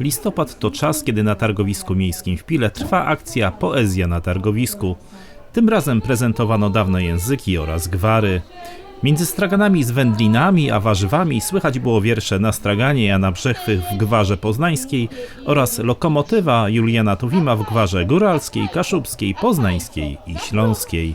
Listopad to czas, kiedy na targowisku miejskim w Pile trwa akcja Poezja na targowisku. Tym razem prezentowano dawne języki oraz gwary. Między straganami z wędlinami a warzywami słychać było wiersze na straganie Jana Brzechwy w gwarze poznańskiej oraz lokomotywa Juliana Tuwima w gwarze góralskiej, kaszubskiej, poznańskiej i śląskiej.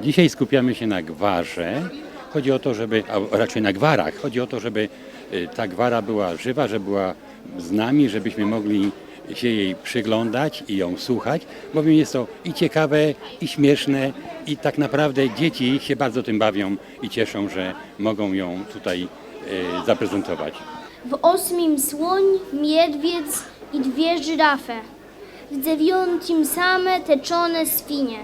Dzisiaj skupiamy się na gwarze. Chodzi o to, żeby, a raczej na gwarach, chodzi o to, żeby y, ta gwara była żywa, żeby była z nami, żebyśmy mogli się jej przyglądać i ją słuchać, bowiem jest to i ciekawe, i śmieszne, i tak naprawdę dzieci się bardzo tym bawią i cieszą, że mogą ją tutaj y, zaprezentować. W ósmym słoń, miedwiedz i dwie żyrafy. W dziewiątym same teczone świnie.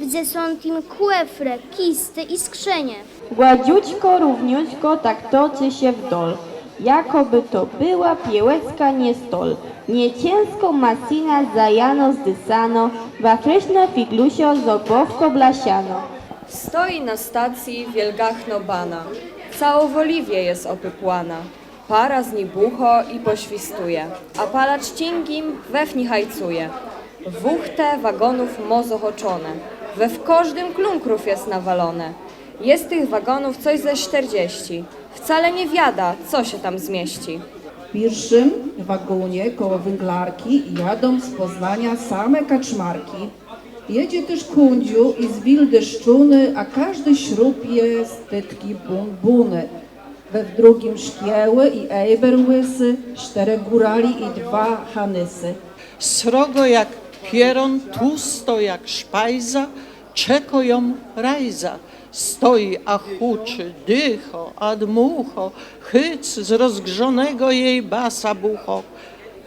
W dziesiątym kłefre, kisty i skrzenie. Gładziućko, równiućko tak toczy się w dol. Jakoby to była piełecka nie stol. Nie ciężko masina zajano zdysano, wakryśno figlusio zobowko blasiano. Stoi na stacji wielgachno bana. Całowoliwie jest opypłana. Para z niej bucho i poświstuje, a palacz cingim wewni hajcuje. Wuchte wagonów mozochoczone, we w każdym klunkrów jest nawalone. Jest tych wagonów coś ze 40. Wcale nie wiada, co się tam zmieści. W pierwszym wagonie koło węglarki jadą z Poznania same kaczmarki. Jedzie też kundziu i z wil deszczuny, a każdy śrubie z tytki bun-buny. We w drugim szkieły i ejber łysy, czterech górali i dwa hanysy. Srogo jak pieron, tłusto jak szpajza, czeko ją rajza. Stoi, a huczy, dycho, a dmucho, hyc z rozgrzonego jej basa bucho.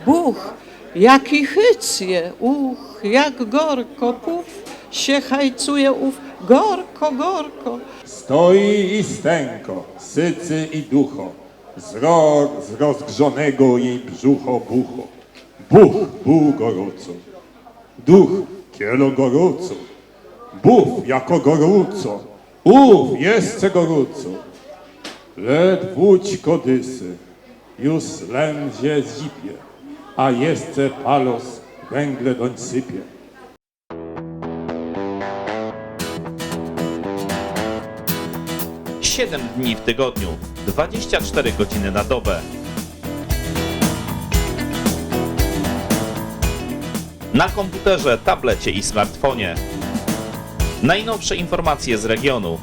Buch, jaki hyc je, uch, jak gorko, puf, się hajcuje ów, gorko, gorko. Stoi i stęko, sycy i ducho, z, ro, z rozgrzonego jej brzucho bucho. Buch, buch gorąco, duch, kielo gorąco, buf, jako gorąco, uf, jeszcze gorąco. Ledwóć kodysy, już lędzie zipie, a jeszcze palos węgle doń sypie. Siedem dni w tygodniu, 24 godziny na dobę. Na komputerze, tablecie i smartfonie. Najnowsze informacje z regionu.